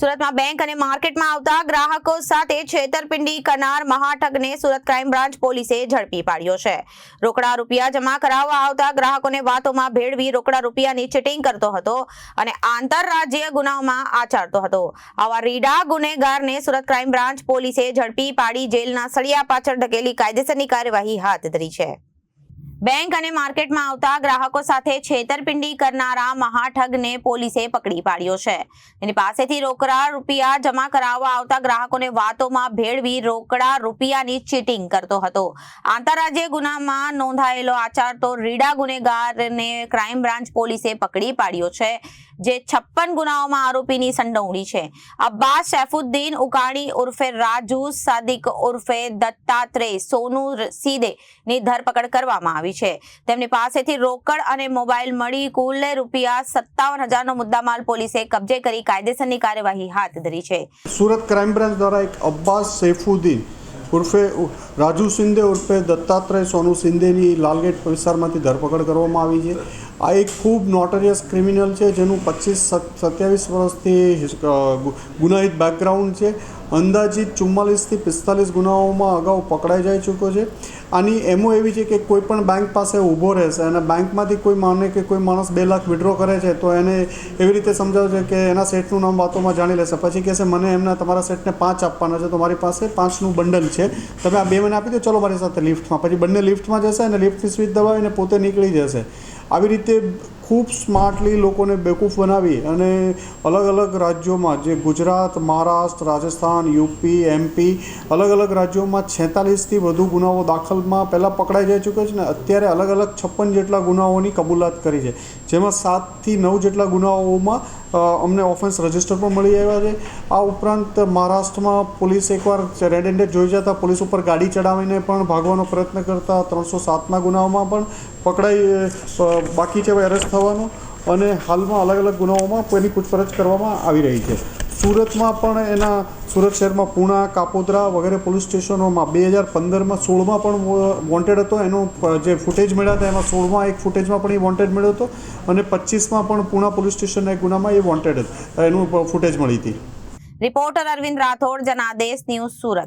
સુરતમાં બેંક અને માર્કેટમાં આવતા ગ્રાહકો સાથે છેતરપિંડી કરનાર મહાઠગને સુરત ક્રાઇમ બ્રાન્ચ પોલીસે ઝડપી પાડ્યો છે. રોકડા રૂપિયા જમા કરાવવા આવતા ગ્રાહકોને વાતોમાં ભેળવી રોકડા રૂપિયાની ચીટિંગ કરતો હતો અને આંતરરાજ્ય ગુનાઓમાં આચરતો હતો. આવા રીડા ગુનેગારને સુરત ક્રાઇમ બ્રાન્ચ પોલીસે ઝડપી પાડી જેલના સળિયા પાછળ ધકેલી કાયદેસરની કાર્યવાહી હાથ ધરી છે. બેંક અને માર્કેટમાં આવતા ગ્રાહકો સાથે છેતરપિંડી કરનારા મહાઠગને પોલીસે પકડી પાડ્યો છે. તેની પાસેથી રોકડા રૂપિયા જમા કરાવવા આવતા ગ્રાહકોને વાતોમાં ભેળવી રોકડા રૂપિયાની ચીટિંગ કરતો હતો. આંતરરાજ્ય ગુનામાં નોંધાયેલો આચાર તો રીડા ગુનેગારને ક્રાઇમ બ્રાન્ચ પોલીસે પકડી પાડ્યો છે. જે છપ્પન ગુનાઓમાં આરોપીની સંડોવણી છે. અબ્બાસ સૈફુદ્દીન ઉકાણી ઉર્ફે રાજુ સાદિક ઉર્ફે દત્તાત્રેય સોનુ સીદે ની ધરપકડ કરવામાં આવી છે. તેમની પાસેથી રોકડ અને મોબાઈલ મળી કુલ રૂપિયા સત્તાવન હજારનો મુદ્દામાલ પોલીસે કબજે કરી કાયદેસરની કાર્યવાહી હાથ ધરી છે. સુરત ક્રાઇમ બ્રાન્ચ દ્વારા એક અબ્બાસ સૈફુદ્દીન ઉર્ફે રાજુ શિંદે ઉર્ફે દત્તાત્રેય સોનુ શિંદેની લાલગેટ વિસ્તારમાંથી ધરપકડ કરવામાં આવી છે. આ એક ખૂબ નોટરિયસ ક્રિમિનલ છે, જેનું પચીસ સત્યાવીસ વર્ષથી ગુનાહિત બેકગ્રાઉન્ડ છે. અંદાજિત ચુમ્માલીસથી પિસ્તાલીસ ગુનાઓમાં અગાઉ પકડાઈ જઈ ચૂક્યો છે. આની એમો એવી છે કે કોઈ પણ બેંક પાસે ઊભો રહેશે અને બેંકમાંથી કોઈ માને કે કોઈ માણસ બે લાખ વિડ્રો કરે છે, તો એને એવી રીતે સમજાવશે કે એના સેટનું નામ વાતોમાં જાણી લેશે. પછી કહેશે, મને એમના તમારા સેટને પાંચ આપવાના છે, તો મારી પાસે પાંચનું બંડલ છે. તમે આ બે મને આપી દો, ચલો મારી સાથે લિફ્ટમાં પછી બંને લિફ્ટમાં જશે અને લિફ્ટની સ્વિચ દબાવીને પોતે નીકળી જશે. આવી રીતે এতে ખૂબ સ્માર્ટલી લોકોને બેકૂફ બનાવી અને અલગ અલગ રાજ્યોમાં જે ગુજરાત, મહારાષ્ટ્ર, રાજસ્થાન, યુપી, એમપી અલગ અલગ રાજ્યોમાં છેતાલીસથી વધુ ગુનાઓ દાખલમાં પહેલાં પકડાઈ જઈ ચૂક્યો છે ને અત્યારે અલગ અલગ છપ્પન જેટલા ગુનાઓની કબૂલાત કરી છે. જેમાં સાતથી નવ જેટલા ગુનાઓમાં અમને ઓફેન્સ રજિસ્ટર પણ મળી આવ્યા છે. આ ઉપરાંત મહારાષ્ટ્રમાં પોલીસ એકવાર રેડ હેન્ડેડ જોઈ જતા પોલીસ ઉપર ગાડી ચડાવીને પણ ભાગવાનો પ્રયત્ન કરતા ત્રણસો સાતના ગુનાઓમાં પણ પકડાઈ બાકી છે એરેસ્ટ થવાનું અને હાલમાં અલગ અલગ ગુનાઓમાં કોઈની પૂછપરછ કરવામાં આવી રહી છે. સુરતમાં પણ એના, સુરત શહેરમાં પૂણા, કાપોદ્રા વગેરે પોલીસ સ્ટેશનોમાં બે હજાર પંદરમાં સોળમાં પણ વોન્ટેડ હતો. એનો જે ફૂટેજ મળ્યા હતા એમાં સોળમાં એક ફૂટેજમાં પણ એ વોન્ટેડ મળ્યો હતો અને પચીસમાં પણ પૂણા પોલીસ સ્ટેશનના એક ગુનામાં એ વોન્ટેડ એનું ફૂટેજ મળી હતી. Reporter Arvind Rathod, Janadesh news Surat.